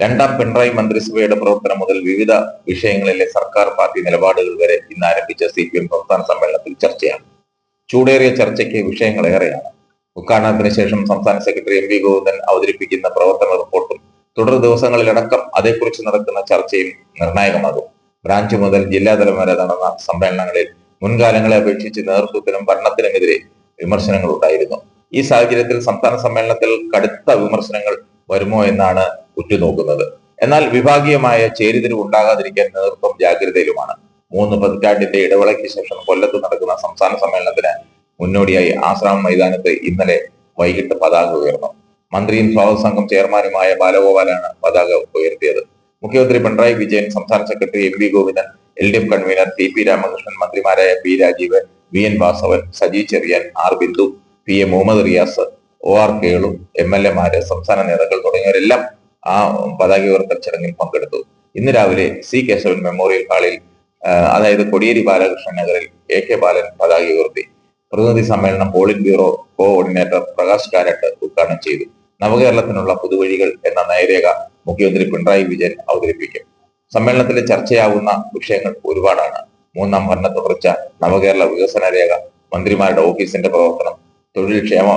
രണ്ടാം പിണറായി മന്ത്രിസഭയുടെ പ്രവർത്തനം മുതൽ വിവിധ വിഷയങ്ങളിലെ സർക്കാർ പാർട്ടി നിലപാടുകൾ വരെ ഇന്ന് ആരംഭിച്ച സി പി എം സംസ്ഥാന സമ്മേളനത്തിൽ ചർച്ചയാണ്. ചൂടേറിയ ചർച്ചയ്ക്ക് വിഷയങ്ങൾ ഏറെയാണ്. ഉദ്ഘാടനത്തിന് ശേഷം സംസ്ഥാന സെക്രട്ടറി എം വി ഗോവിന്ദൻ അവതരിപ്പിക്കുന്ന പ്രവർത്തന റിപ്പോർട്ടും തുടർ ദിവസങ്ങളിലടക്കം അതേക്കുറിച്ച് നടക്കുന്ന ചർച്ചയും നിർണായകമാകും. ബ്രാഞ്ച് മുതൽ ജില്ലാതലം വരെ നടന്ന സമ്മേളനങ്ങളിൽ മുൻകാലങ്ങളെ അപേക്ഷിച്ച് നേതൃത്വത്തിനും ഭരണത്തിനുമെതിരെ വിമർശനങ്ങൾ ഉണ്ടായിരുന്നു ഈ സാഹചര്യത്തിൽ സംസ്ഥാന സമ്മേളനത്തിൽ കടുത്ത വിമർശനങ്ങൾ വരുമോ എന്നാണ് ഉറ്റുനോക്കുന്നത്. എന്നാൽ വിഭാഗീയമായ ചേരിതിരിവ് ഉണ്ടാകാതിരിക്കാൻ നേതൃത്വം ജാഗ്രതയിലുമാണ്. മൂന്ന് പതിറ്റാണ്ടിന്റെ ഇടവേളയ്ക്ക് ശേഷം കൊല്ലത്ത് നടക്കുന്ന സംസ്ഥാന സമ്മേളനത്തിന് മുന്നോടിയായി ആശ്രാമം മൈതാനത്ത് ഇന്നലെ വൈകിട്ട് പതാക ഉയർന്നു. മന്ത്രിയും സ്വാഗത സംഘം ചെയർമാനുമായ ബാലഗോപാലാണ് പതാക ഉയർത്തിയത്. മുഖ്യമന്ത്രി പിണറായി വിജയൻ സംസ്ഥാന secretary M V Govindan L D F convener T P Ramakrishnan മന്ത്രിമാരായ P Rajeev V N Vasavan Saji Cherian R Bindu P A Muhammad Riyas O R Kelu M L എമാര് സംസ്ഥാന നേതാക്കൾ തുടങ്ങിയവരെല്ലാം ആ പതാക ഉയർത്തൽ ചടങ്ങിൽ പങ്കെടുത്തു. ഇന്ന് രാവിലെ സി കേശവൻ മെമ്മോറിയൽ ഹാളിൽ അതായത് കൊടിയേരി ബാലകൃഷ്ണൻ നഗറിൽ എ കെ ബാലൻ പതാക ഉയർത്തി. പ്രതിനിധി സമ്മേളനം polit bureau coordinator Prakash Karat ഉദ്ഘാടനം ചെയ്തു. നവകേരളത്തിനുള്ള പുതുവഴികൾ എന്ന നയരേഖ മുഖ്യമന്ത്രി പിണറായി വിജയൻ അവതരിപ്പിക്കും. സമ്മേളനത്തിലെ ചർച്ചയാവുന്ന വിഷയങ്ങൾ ഒരുപാടാണ്. മൂന്നാം ഭരണ തുടർച്ച നവകേരള വികസന രേഖ മന്ത്രിമാരുടെ ഓഫീസിന്റെ പ്രവർത്തനം തൊഴിൽ ക്ഷേമ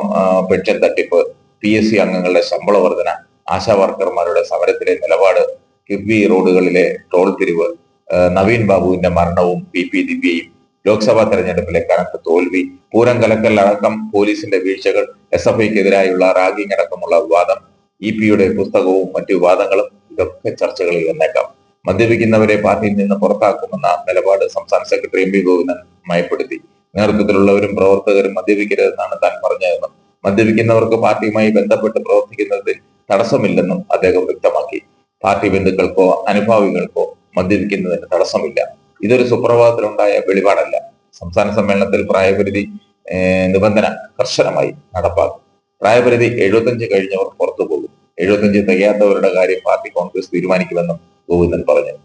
പെൻഷൻ തട്ടിപ്പ് പി എസ് സി അംഗങ്ങളുടെ ശമ്പള വർധന ആശാ വർക്കർമാരുടെ സമരത്തിലെ നിലപാട് കിബി റോഡുകളിലെ ടോൾ പിരിവ് നവീൻ ബാബുവിന്റെ മരണവും പി. പി. ദിവ്യയും ലോക്സഭാ തെരഞ്ഞെടുപ്പിലെ കനത്ത തോൽവി പൂരം കലക്കൽ അടക്കം പോലീസിന്റെ വീഴ്ചകൾ എസ് എഫ് ഐക്കെതിരായുള്ള റാഗിംഗ് അടക്കമുള്ള വിവാദം ഇ പിയുടെ പുസ്തകവും മറ്റു വിവാദങ്ങളും ഇതൊക്കെ ചർച്ചകളിൽ വന്നേക്കാം. മദ്യപിക്കുന്നവരെ പാർട്ടിയിൽ നിന്ന് പുറത്താക്കുമെന്ന നിലപാട് സംസ്ഥാന സെക്രട്ടറി എം പി ഗോവിന്ദൻ മയപ്പെടുത്തി. നേതൃത്വത്തിലുള്ളവരും പ്രവർത്തകരും മദ്യപിക്കരുതെന്നാണ് താൻ പറഞ്ഞതെന്നും മദ്യപിക്കുന്നവർക്ക് പാർട്ടിയുമായി ബന്ധപ്പെട്ട് പ്രവർത്തിക്കുന്നതിൽ തടസ്സമില്ലെന്നും അദ്ദേഹം വ്യക്തമാക്കി. പാർട്ടി ബന്ധുക്കൾക്കോ അനുഭാവികൾക്കോ മദ്യപിക്കുന്നതിന് തടസ്സമില്ല. ഇതൊരു സുപ്രഭാതത്തിലുണ്ടായ വെളിപാടല്ല. സംസ്ഥാന സമ്മേളനത്തിൽ പ്രായപരിധി നിബന്ധന കർശനമായി നടപ്പാക്കും. പ്രായപരിധി എഴുപത്തഞ്ച് കഴിഞ്ഞവർ പുറത്തു പോകും എഴുപത്തഞ്ച് തികയാത്തവരുടെ കാര്യം പാർട്ടി കോൺഗ്രസ് തീരുമാനിക്കുമെന്നും ഗോവിന്ദൻ പറഞ്ഞു.